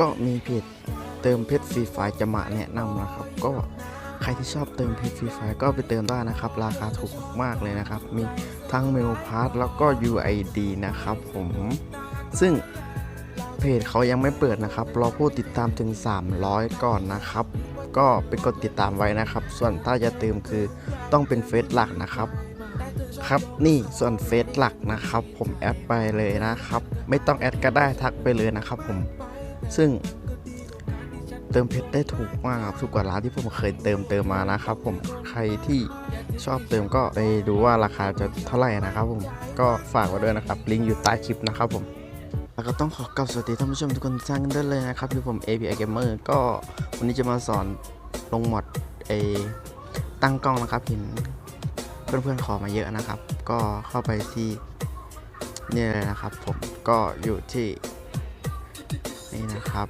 ก็มีเพจเติมเพชรฟรีไฟจะมาแนะนำนะครับ ก็ใครที่ชอบเติมเพชรฟรีไฟก็ไปเติมได้นะครับ ราคาถูกมากเลยนะครับ มีทั้งเมลพาร์แล้วก็ UID นะครับผมซึ่งเพจเขายังไม่เปิดนะครับรอผู้ติดตามถึง 300 ก่อนนะครับ ก็ไปกดติดตามไว้นะครับ ส่วนถ้าจะเติมคือต้องเป็นเฟซหลักนะครับครับนี่ส่วนเฟซหลักนะครับ ผมแอดไปเลยนะครับ ไม่ต้องแอดก็ได้ทักไปเลยนะครับผม ซึ่งเติมเพชรได้ถูกมากครับถูกกว่าร้านที่ผมเคยเติมเติมมานะครับ ผมใครที่ชอบเติมก็ไปดูว่าราคาจะเท่าไหร่นะครับผมก็ฝากไว้ด้วยนะครับลิงก์อยู่ใต้คลิปนะครับผมแล้วก็ต้องขอกล่าวสวัสดีท่านผู้ชมทุกคนทุกท่านกันด้เลยนะครับอยู่ผม API Gamer ก็วันนี้จะมาสอนลงมอดเอตั้งกล้องนะครับเห็นเพื่อนๆขอมาเยอะนะครับ ก็เข้าไปที่นี่เลยนะครับ ผมก็อยู่ที่ นี่นะครับ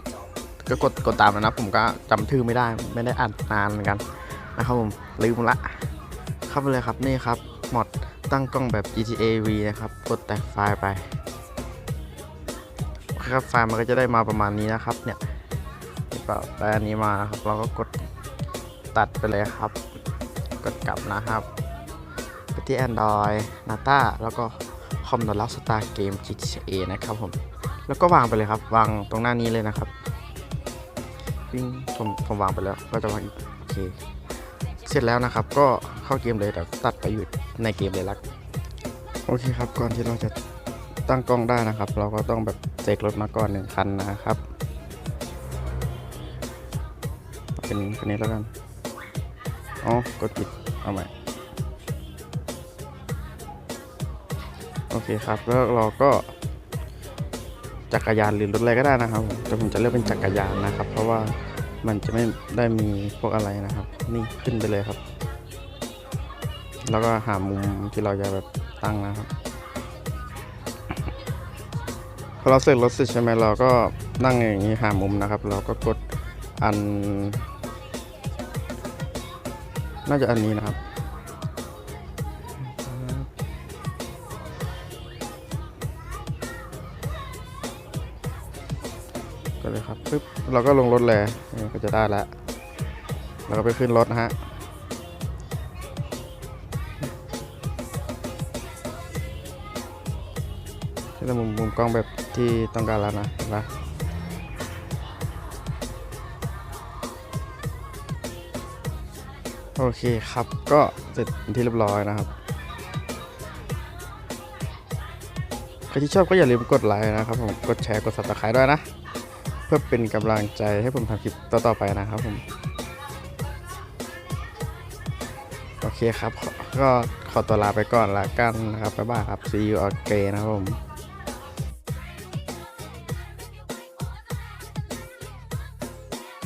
ก็กดกดตามนะผมก็จำชื่อไม่ได้ไม่ได้อ่านนานเหมือนกันนะครับผมลืมละเข้าไปเลยครับนี่ครับมอดตั้งกล้องแบบ GTA V นะครับ กดแตกไฟล์ไปครับไฟล์มันก็จะได้มาประมาณนี้นะครับ เนี่ยก็ได้อันนี้มานะครับ เราก็กดตัดไปเลยครับ กดกลับนะครับไปที่ Android Nata แล้วก็ คอมดอลลักสตาร์เกม GTA นะครับผม แล้วก็วางไปเลยครับ วางตรงหน้านี้เลยนะครับวิ่งผมผมวางไปแล้ว ก็จะวางอีกโอเค เสร็จแล้วนะครับ ก็เข้าเกมเลยแต่ตัดไปอยู่ในเกมเลยละโอเคครับ ก่อนที่เราจะตั้งกล้องได้นะครับ เราก็ต้องแบบเสกรถมาก่อนหนึ่งคันนะครับ เป็นคันนี้แล้วกัน อ๋อ กดผิด เอาใหม่ โอเคครับ แล้วเราก็ จักรยานหรือรถอะไรก็ได้นะครับผมแต่ผมจะเลือกเป็นจักรยานนะครับ เพราะว่ามันจะไม่ได้มีพวกอะไรนะครับ นี่ขึ้นไปเลยครับ แล้วก็หามุมที่เราจะแบบตั้งนะครับพอเราเสร็จรถเสร็จใช่ไหมเราก็นั่งอย่างนี้หามุมนะครับ เราก็กดอัน น่าจะอันนี้นะครับ ก็เลยครับปึ๊บเราก็ลงรถเลยนี่ก็จะได้แล้วเราก็ไปขึ้นรถนะฮะที่เรามุมมุมกล้องแบบที่ต้องการแล้วนะเห็นปะโอเคครับก็เสร็จเป็นที่เรียบร้อยนะครับใครที่ชอบก็อย่าลืมกดไลค์นะครับผมกดแชร์กด subscribe ด้วยนะ เพื่อเป็นกำลังใจให้ผมทำคลิปต่อๆไปนะครับผม โอเคครับ ก็ขอตัวลาไปก่อนละกันนะครับบ๊ายบายครับ see you again นะครับผม